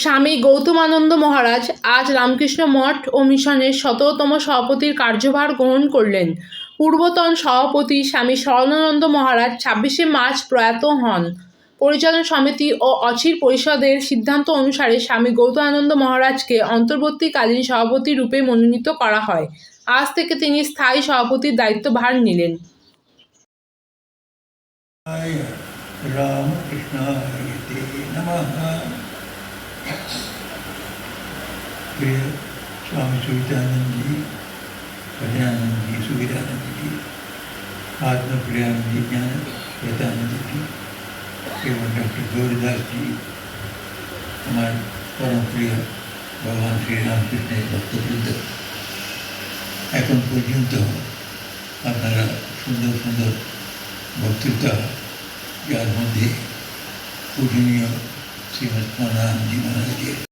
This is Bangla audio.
স্বামী গৌতমানন্দ মহারাজ আজ রামকৃষ্ণ মঠ ও মিশনের শততম সভাপতির কার্যভার গ্রহণ করলেন। পূর্বতন সভাপতি স্বামী স্বর্ণানন্দ মহারাজ ছাব্বিশে মার্চ প্রয়াত হন। পরিচালন সমিতি ও অচির পরিষদের সিদ্ধান্ত অনুসারে স্বামী গৌতমানন্দ মহারাজকে অন্তর্বর্তীকালীন সভাপতি রূপে মনোনীত করা হয়। আজ থেকে তিনি স্থায়ী সভাপতির দায়িত্বভার নিলেন। प्रिय स्वामी सुविधानंद जी कल्याणानंद जी सुविधानंद जी आत्मप्रियानंद जी ज्ञान प्रदानंद जी एवं डॉक्टर गौरदास जी हमारे परम प्रिय भगवान श्री রামকৃষ্ণের ভক্তবৃন্দ এখন পর্যন্ত আপনারা সুন্দর সুন্দর বক্তৃতা যার মধ্যে পূজনীয় শ্রীমৎ মহারামজি মহারাজের